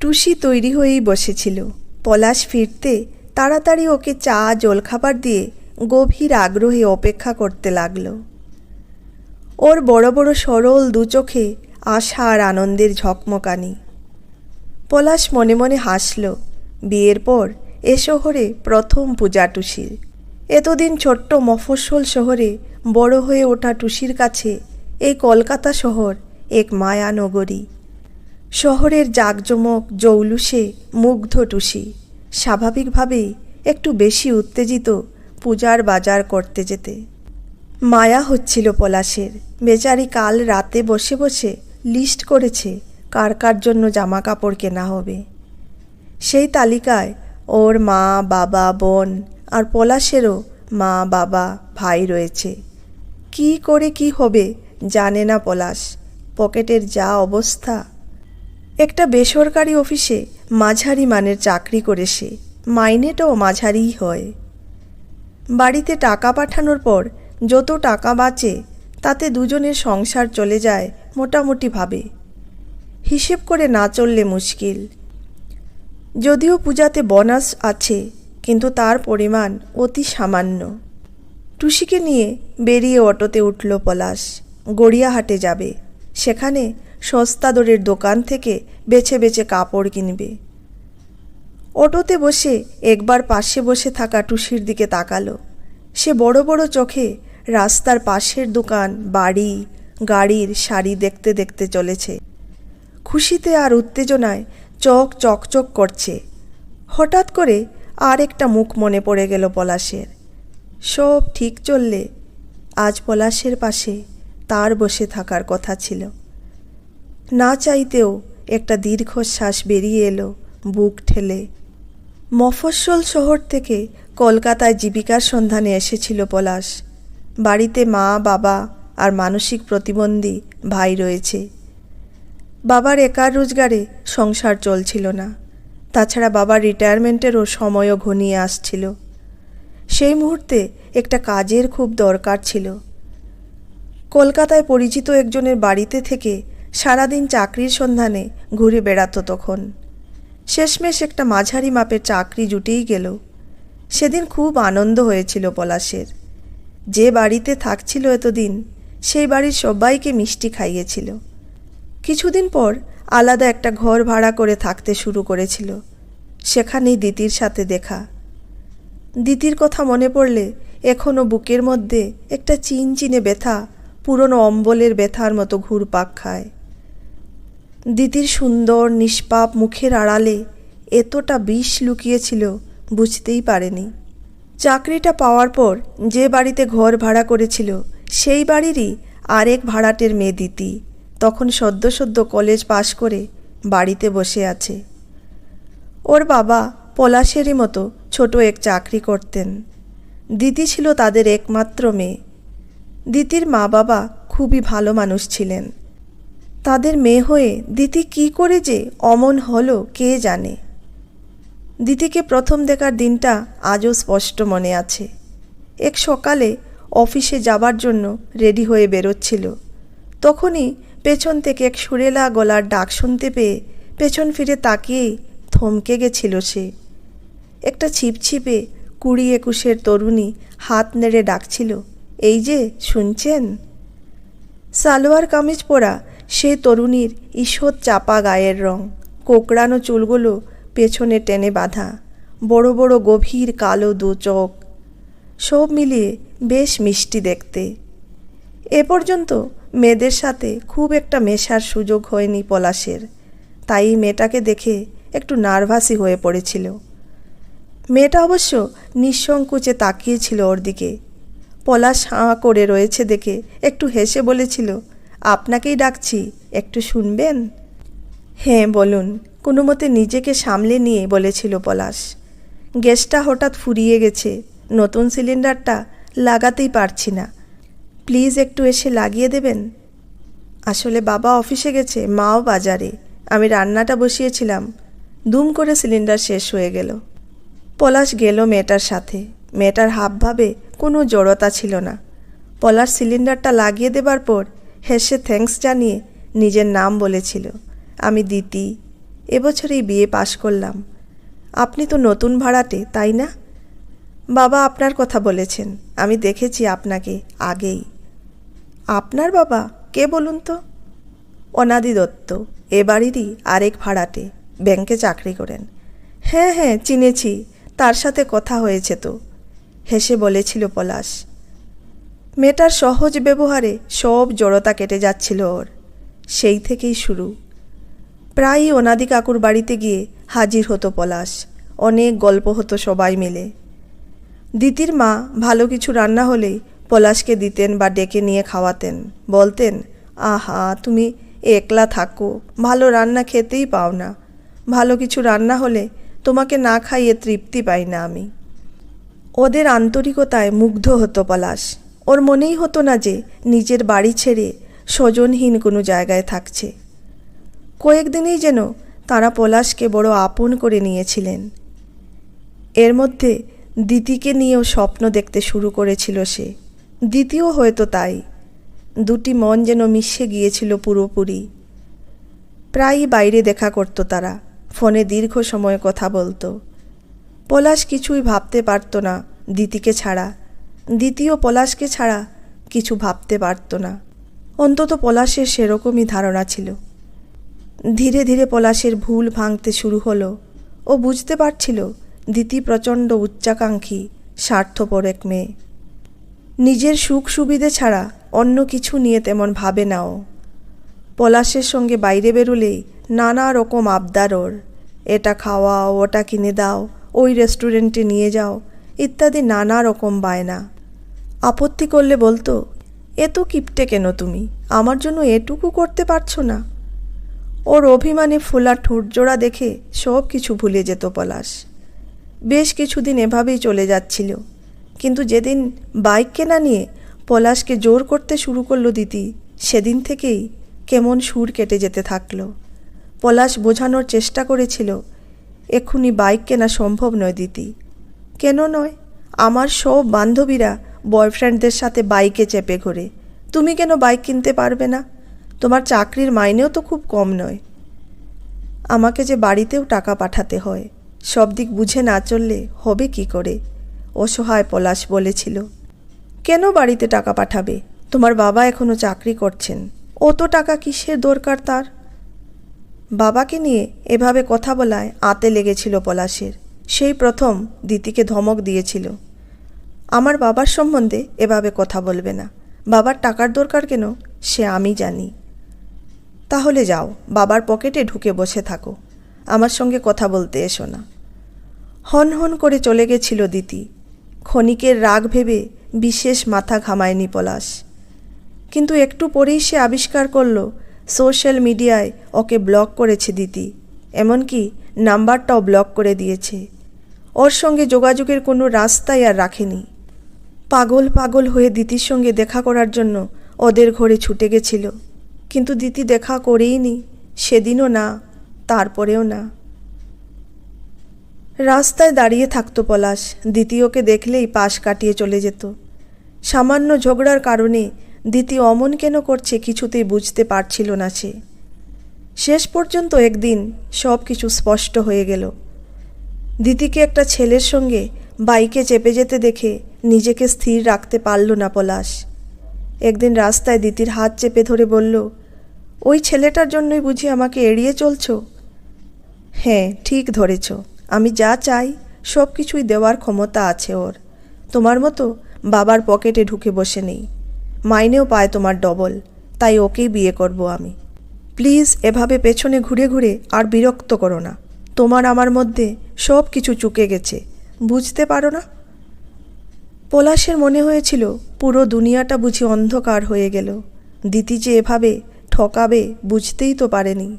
টুসি তৈরি হয়েই বসেছিল। পলাশ ফিরতে তাড়াতাড়ি ওকে চা, জলখাবার দিয়ে গভীর আগ্রহে অপেক্ষা করতে লাগল। ওর বড় বড় সরল দু চোখে আশা আর আনন্দের ঝকমকানি। পলাশ মনে মনে হাসল, বিয়ের পর এ শহরে প্রথম পূজা টুসির এতদিন ছোট্ট মফস্বল শহরে বড় হয়ে ওঠা টুসির কাছে এই কলকাতা শহর এক মায়া নগরী শহরের জাঁকজমক, জৌলুসে, মুগ্ধ টুসি। স্বাভাবিকভাবেই একটু বেশি উত্তেজিত পূজার বাজার করতে যেতে। মায়া হচ্ছিল পলাশের। বেচারি কাল রাতে বসে বসে লিস্ট করেছে কার কার জন্য জামা কাপড় কেনা হবে। সেই তালিকায় ওর মা, বাবা, বোন আর পলাশেরও মা, বাবা, ভাই রয়েছে। কি করে কি হবে জানে না পলাশ। পকেটের যা অবস্থা একটা বেসরকারি অফিসে মাঝারি মানের চাকরি করে সে। মাইনেটাও মাঝারিই হয়। বাড়িতে টাকা পাঠানোর পর যত টাকা বাঁচে, তাতে দুজনের সংসার চলে যায় মোটামুটিভাবে। হিসেব করে না চললে মুশকিল। যদিও পূজাতে বোনাস আছে, কিন্তু তার পরিমাণ অতি সামান্য। টুসিকে নিয়ে বেরিয়ে অটোতে উঠল পলাশ। গড়িয়াহাটে যাবে। সেখানে সস্তা দরের দোকান থেকে বেছে বেছে কাপড় কিনবে। অটোতে বসে একবার পাশে বসে থাকা টুসির দিকে তাকালো। সে বড় বড় চোখে রাস্তার পাশের দোকান, বাড়ি, গাড়ির শাড়ি দেখতে দেখতে চলেছে। খুশিতে আর উত্তেজনায় চোখ চকচক করছে। হঠাৎ করে আর একটা মুখ মনে পড়ে গেল পলাশের। সব ঠিক চললে আজ পলাশের পাশে তার বসে থাকার কথা ছিল। না চাইতেও একটা দীর্ঘশ্বাস বেরিয়ে এলো, বুক ঠেলে। মফস্বল শহর থেকে কলকাতায় জীবিকার সন্ধানে এসেছিল পলাশ। বাড়িতে মা, বাবা আর মানসিক প্রতিবন্ধী ভাই রয়েছে। বাবার একার রোজগারে সংসার চলছিল না। তাছাড়া বাবার রিটায়ারমেন্টেরও সময়ও ঘনিয়ে আসছিল। সেই মুহূর্তে একটা কাজের খুব দরকার ছিল। কলকাতায় পরিচিত একজনের বাড়িতে থেকে সারাদিন চাকরির সন্ধানে ঘুরে বেড়াতো তখন। শেষমেশ একটা মাঝারি মাপের চাকরি জুটেই গেল। সেদিন খুব আনন্দ হয়েছিল পলাশের। যে বাড়িতে থাকছিল এতদিন, সেই বাড়ির সবাইকে মিষ্টি খাইয়েছিল। কিছুদিন পর আলাদা একটা ঘর ভাড়া করে থাকতে শুরু করেছিল, সেখানেই দিতির সাথে দেখা। দিতির কথা মনে পড়লে এখনও বুকের মধ্যে একটা চিনচিনে ব্যথা, পুরনো অম্বলের ব্যথার মতো ঘুরপাক খায়। দিতির সুন্দর, নিষ্পাপ মুখের আড়ালে এতটা বিষ লুকিয়েছিল, বুঝতেই পারেনি। চাকরিটা পাওয়ার পর যে বাড়িতে ঘর ভাড়া করেছিল, সেই বাড়িরই আরেক ভাড়াটের মেয়ে দিতি। তখন সদ্য সদ্য কলেজ পাশ করে বাড়িতে বসে আছে। ওর বাবা পলাশেরই মতো ছোট এক চাকরি করতেন। দিদি ছিল তাদের একমাত্র মেয়ে। দিতির মা বাবা খুবই ভালো মানুষ ছিলেন। তাদের মেয়ে হয়ে দিতি কি করে যে অমন হলো কে জানে? দিতিকে প্রথম দেখার দিনটা আজও স্পষ্ট মনে আছে। এক সকালে অফিসে যাবার জন্য রেডি হয়ে বেরোচ্ছিল। তখনই পেছন থেকে এক সুরেলা গলার ডাক শুনতে পেয়ে পেছন ফিরে তাকিয়েই থমকে গেছিল সে। একটা ছিপছিপে কুড়ি একুশের তরুণী হাত নেড়ে ডাকছিল, এই যে, শুনছেন? সালোয়ার কামিজ পরা সে তরুণীর ঈষৎ চাপা গায়ের রং। কোকড়ানো চুলগুলো পেছনে টেনে বাঁধা। বড় বড় গভীর কালো দু চোখ। সব মিলিয়ে বেশ মিষ্টি দেখতে। এ পর্যন্ত মেয়েদের সাথে খুব একটা মেশার সুযোগ হয়নি পলাশের। তাই মেয়েটাকে দেখে একটু নার্ভাসই হয়ে পড়েছিল। মেয়েটা অবশ্য নিঃসংকোচে তাকিয়েছিল ওর দিকে। পলাশ হাঁ করে রয়েছে দেখে একটু হেসে বলেছিল আপনাকেই ডাকছি, একটু শুনবেন? হ্যাঁ বলুন। কোনো মতে নিজেকে সামলে নিয়ে বলেছিল পলাশ। গ্যাসটা হঠাৎ ফুরিয়ে গেছে। নতুন সিলিন্ডারটা লাগাতেই পারছি না। প্লিজ একটু এসে লাগিয়ে দেবেন? আসলে বাবা অফিসে গেছে, মাও বাজারে। আমি রান্নাটা বসিয়েছিলাম। দুম করে সিলিন্ডার শেষ হয়ে গেল। পলাশ গেল মেয়েটার সাথে। মেয়েটার হাবভাবে কোনো জড়তা ছিল না। পলাশ সিলিন্ডারটা লাগিয়ে দেবার পর হেসে থ্যাঙ্কস জানিয়ে নিজের নাম বলেছিল। আমি দিতি এবছরেই বিয়ে পাশ করলাম। আপনি তো নতুন ভাড়াটে, তাই না? বাবা আপনার কথা বলেছেন, আমি দেখেছি আপনাকে আগেই। আপনার বাবা? কে বলুন তো? অনাদি দত্ত, এ বাড়িরই আরেক ভাড়াটে, ব্যাংকে চাকরি করেন। হ্যাঁ হ্যাঁ চিনেছি, তার সাথে কথা হয়েছে তো। হেসে বলেছিল পলাশ মেয়েটার সহজ ব্যবহারে সব জড়তা কেটে যাচ্ছিল ওর। সেই থেকেই শুরু। প্রায়ই অনাদি কাকুর বাড়িতে গিয়ে হাজির হতো পলাশ। অনেক গল্প হতো সবাই মিলে। দিতির মা ভালো কিছু রান্না হলেই পলাশকে দিতেন বা ডেকে নিয়ে খাওয়াতেন। বলতেন, আহা, তুমি একলা থাকো, ভালো রান্না খেতেই পাও না। ভালো কিছু রান্না হলে তোমাকে না খাইয়ে তৃপ্তি পাই না আমি। ওদের আন্তরিকতায় মুগ্ধ হতো পলাশ। ওর মনেই হতো না যে নিজের বাড়ি ছেড়ে স্বজনহীন কোনো জায়গায় থাকছে। কয়েকদিনেই যেন তারা পলাশকে বড় আপন করে নিয়েছিলেন। এর মধ্যে দিতিকে নিয়েও স্বপ্ন দেখতে শুরু করেছিল সে। দ্বিতীয় হয়তো তাই। দুটি মন যেন মিশে গিয়েছিল পুরোপুরি। প্রায়ই বাইরে দেখা করতো তারা, ফোনে দীর্ঘ সময় কথা বলতো। পলাশ কিছুই ভাবতে পারত না দিতিকে ছাড়া দ্বিতীয় পলাশকে ছাড়া কিছু ভাবতে পারত না। অন্তত পলাশের সেরকমই ধারণা ছিল। ধীরে ধীরে পলাশের ভুল ভাঙতে শুরু হলো ও বুঝতে পারছিল দিতি প্রচণ্ড উচ্চাকাঙ্ক্ষী, স্বার্থপর এক মেয়ে। নিজের সুখ সুবিধে ছাড়া অন্য কিছু নিয়ে তেমন ভাবে না ও পলাশের সঙ্গে বাইরে বেরোলেই নানা রকম আবদার ওর। এটা খাওয়াও, ওটা কিনে দাও, ওই রেস্টুরেন্টে নিয়ে যাও ইত্যাদি নানা রকম বায়না। আপত্তি করলে বলতো, এত কিপটে কেন তুমি? আমার জন্য এটুকু করতে পারছ না? ওর অভিমানে ফোলা ঠোঁটজোড়া দেখে সব কিছু ভুলে যেত পলাশ। বেশ কিছুদিন এভাবেই চলে যাচ্ছিল। কিন্তু যেদিন বাইক কেনা নিয়ে পলাশকে জোর করতে শুরু করল দিতি, সেদিন থেকেই কেমন সুর কেটে যেতে থাকল। পলাশ বোঝানোর চেষ্টা করেছিল, এক্ষুনি বাইক কেনা সম্ভব নয় দিতি। কেন নয়? আমার সব বান্ধবীরা বয়ফ্রেন্ডদের সাথে বাইকে চেপে ঘোরে। তুমি কেন বাইক কিনতে পারবে না? তোমার চাকরির মাইনেও তো খুব কম নয়। আমাকে যে বাড়িতেও টাকা পাঠাতে হয়, সব দিক বুঝে না চললে হবে কি করে? অসহায় পলাশ বলেছিল। কেন বাড়িতে টাকা পাঠাবে? তোমার বাবা এখনও চাকরি করছেন। অত টাকা কিসের দরকার তার? বাবাকে নিয়ে এভাবে কথা বলায় আতে লেগেছিল পলাশের। সেই প্রথম দিতিকে ধমক দিয়েছিল। আমার বাবার সম্বন্ধে এভাবে কথা বলবে না। বাবার টাকার দরকার কেন, সে আমি জানি। তাহলে যাও, বাবার পকেটে ঢুকে বসে থাকো। আমার সঙ্গে কথা বলতে এসো না। হন হন করে চলে গেছিল দিতি। ক্ষণিকের রাগ ভেবে বিশেষ মাথা ঘামায়নি পলাশ। কিন্তু একটু পরেই সে আবিষ্কার করল, সোশ্যাল মিডিয়ায় ওকে ব্লক করেছে দিতি। এমনকি নাম্বারটাও ব্লক করে দিয়েছে। ওর সঙ্গে যোগাযোগের কোনো রাস্তাই আর রাখেনি। পাগল পাগল হয়ে দিতির সঙ্গে দেখা করার জন্য ওদের ঘরে ছুটে গেছিল। কিন্তু দিতি দেখা করেই নি, সেদিনও না, তারপরেও না। রাস্তায় দাঁড়িয়ে থাকতো পলাশ দ্বিতীয়কে দেখলেই পাশ কাটিয়ে চলে যেত। সামান্য ঝগড়ার কারণে দিতি অমন কেন করছে কিছুতেই বুঝতে পারছিল না সে। শেষ পর্যন্ত একদিন সব কিছু স্পষ্ট হয়ে গেল। দিতিকে একটা ছেলের সঙ্গে বাইকে চেপে যেতে দেখে নিজেকে স্থির রাখতে পারল না পলাশ। একদিন রাস্তায় দিতির হাত চেপে ধরে বলল, ওই ছেলেটার জন্যই বুঝি আমাকে এড়িয়ে চলছ? হ্যাঁ ঠিক ধরেছ। আমি যা চাই, সব কিছুই দেওয়ার ক্ষমতা আছে ওর। তোমার মতো বাবার পকেটে ঢুকে বসে নেই। মাইনেও পায় তোমার ডবল, তাই ওকেই বিয়ে করব আমি। প্লিজ এভাবে পেছনে ঘুরে ঘুরে আর বিরক্ত করো না। তোমার আমার মধ্যে সব কিছু চুকে গেছে। বুঝতে পারো না? পলাশের মনে হয়েছিল পুরো দুনিয়াটা বুঝি অন্ধকার হয়ে গেল। দিতি যে এভাবে ঠকাবে বুঝতেই তো পারেনি।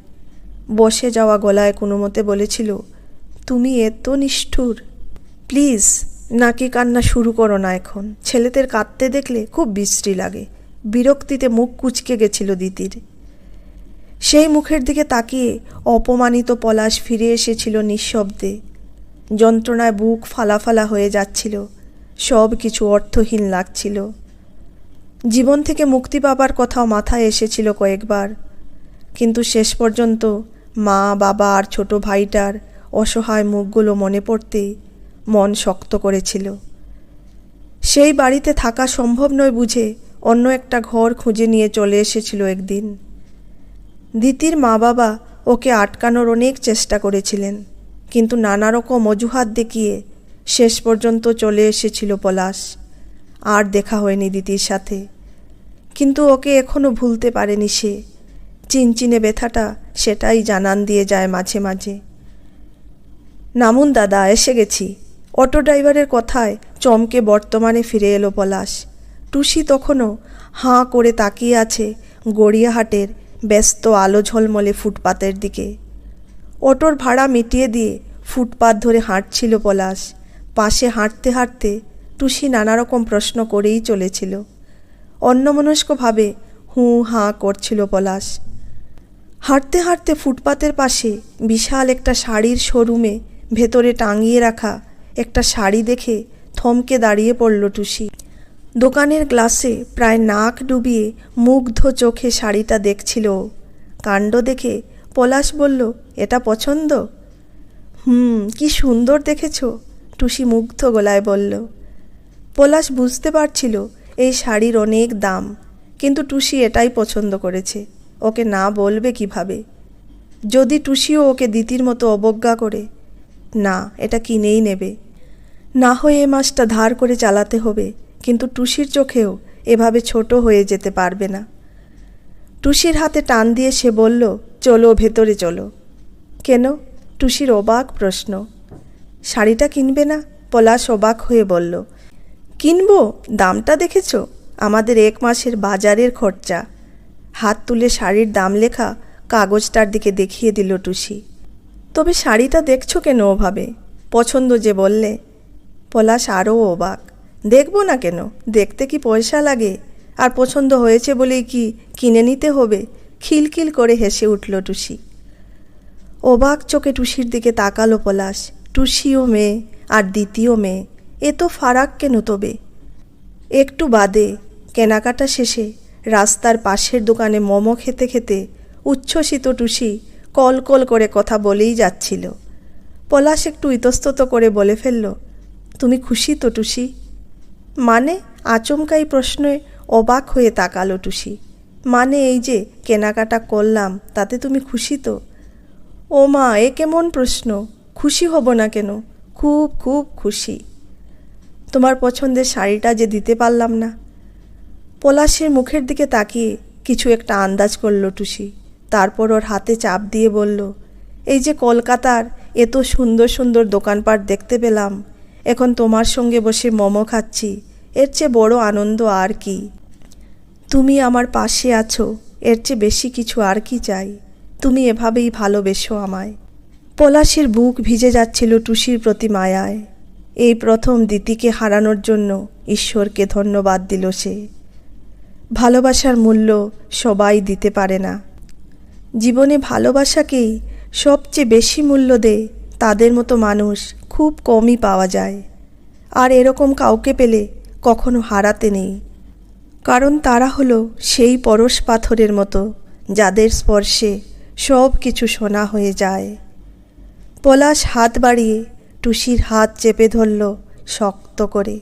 বসে যাওয়া গলায় কোনো মতে বলেছিল, তুমি এত নিষ্ঠুর। প্লিজ, নাকি কান্না শুরু করো না এখন। ছেলেদের কাঁদতে দেখলে খুব বিশ্রী লাগে। বিরক্তিতে মুখ কুচকে গেছিল দিতির। সেই মুখের দিকে তাকিয়ে অপমানিত পলাশ ফিরে এসেছিল নিঃশব্দে। যন্ত্রণায় বুক ফালাফালা হয়ে যাচ্ছিল। সব কিছু অর্থহীন লাগছিল। জীবন থেকে মুক্তি পাবার কথাও মাথায় এসেছিল কয়েকবার। কিন্তু শেষ পর্যন্ত মা, বাবা আর ছোট ভাইটার অসহায় মুখগুলো মনে পড়তে মন শক্ত করেছিল। সেই বাড়িতে থাকা সম্ভব নয় বুঝে অন্য একটা ঘর খুঁজে নিয়ে চলে এসেছিল একদিন। দিতির মা বাবা ওকে আটকানোর অনেক চেষ্টা করেছিলেন। কিন্তু নানা রকম অজুহাত দেখিয়ে শেষ পর্যন্ত চলে এসেছিল পলাশ। আর দেখা হয়নি দিদির সাথে। কিন্তু ওকে এখনও ভুলতে পারেনি সে। চিনচিনে ব্যথাটা সেটাই জানান দিয়ে যায় মাঝে মাঝে। নামুন দাদা, এসে গেছি। অটো ড্রাইভারের কথায় চমকে বর্তমানে ফিরে এলো পলাশ। টুসি তখনও হাঁ করে তাকিয়ে আছে গড়িয়াহাটের ব্যস্ত আলো ঝলমলে ফুটপাতের দিকে। অটোর ভাড়া মিটিয়ে দিয়ে ফুটপাত ধরে হাঁটছিল পলাশ। পাশে হাঁটতে হাঁটতে টুসি নানা রকম প্রশ্ন করেই চলেছিল। অন্যমনস্কভাবে হু হাঁ করছিল পলাশ। হাঁটতে হাঁটতে ফুটপাতের পাশে বিশাল একটা শাড়ির শোরুমে ভেতরে টাঙিয়ে রাখা একটা শাড়ি দেখে থমকে দাঁড়িয়ে পড়ল টুসি। দোকানের গ্লাসে প্রায় নাক ডুবিয়ে মুগ্ধ চোখে শাড়িটা দেখছিল। কাণ্ড দেখে পলাশ বলল, এটা পছন্দ? হুম, কি সুন্দর দেখেছ, টুসি মুগ্ধ গলায় বলল। পলাশ বুঝতে পারছিল এই শাড়ির অনেক দাম, কিন্তু টুসি এটাই পছন্দ করেছে, ওকে না বলবে কীভাবে? যদি টুসিও ওকে দিতির মতো অবজ্ঞা করে, না, এটা কিনেই নেবে। না হয়ে এ মাসটা ধার করে চালাতে হবে, কিন্তু টুসির চোখেও এভাবে ছোট হয়ে যেতে পারবে না। টুসির হাতে টান দিয়ে সে বলল চলো ভেতরে চলো। কেন? টুসির অবাক প্রশ্ন। শাড়িটা কিনবে না? পলাশ অবাক হয়ে বলল, কিনবো? দামটা দেখেছ? আমাদের এক মাসের বাজারের খরচা। হাত তুলে শাড়ির দাম লেখা কাগজটার দিকে দেখিয়ে দিল টুসি। তবে শাড়িটা দেখছ কেন ওভাবে? পছন্দ যে বললে। পলাশ আরও অবাক, দেখব না কেন? দেখতে কি পয়সা লাগে? আর পছন্দ হয়েছে বলেই কি কিনে নিতে হবে? খিলখিল করে হেসে উঠল টুসি। অবাক চোখে টুসির দিকে তাকালো পলাশ। টুসিও মেয়ে, আর দ্বিতীয় মেয়ে। এ তো ফারাক কেন তবে? একটু বাদে, কেনাকাটা শেষে রাস্তার পাশের দোকানে মোমো খেতে খেতে উচ্ছ্বসিত টুসি কল কল করে কথা বলেই যাচ্ছিল। পলাশ একটু ইতস্তত করে বলে ফেলল, তুমি খুশি তো টুসি? মানে আচমকাই প্রশ্নে অবাক হয়ে তাকালো টুসি। মানে এই যে কেনাকাটা করলাম, তাতে তুমি খুশি তো? ও মা, এ কেমন প্রশ্ন? খুশি হব না কেন? খুব খুব খুশি। তোমার পছন্দের শাড়িটা যে দিতে পারলাম না। পলাশের মুখের দিকে তাকিয়ে কিছু একটা আন্দাজ করল টুসি। তারপর ওর হাতে চাপ দিয়ে বলল, এই যে কলকাতার এত সুন্দর সুন্দর দোকানপাট দেখতে পেলাম। এখন তোমার সঙ্গে বসে মোমো খাচ্ছি। এর চেয়ে বড় আনন্দ আর কি? তুমি আমার পাশে আছো, এর চেয়ে বেশি কিছু আর কি চাই? তুমি এভাবেই ভালোবেসো আমায়। পলাশের বুক ভিজে যাচ্ছিল টুসির প্রতি মায়ায়। এই প্রথম দিতিকে হারানোর জন্য ঈশ্বরকে ধন্যবাদ দিল সে। ভালোবাসার মূল্য সবাই দিতে পারে না। জীবনে ভালোবাসাকেই সবচেয়ে বেশি মূল্য দেয় তাদের মতো মানুষ খুব কমই পাওয়া যায়। আর এরকম কাউকে পেলে কখনো হারাতে নেই। কারণ তারা হলো সেই পরশ পাথরের মতো, যাদের স্পর্শে সব কিছু সোনা হয়ে যায়। পলাশ হাত বাড়িয়ে টুসির হাত চেপে ধরল শক্ত করে।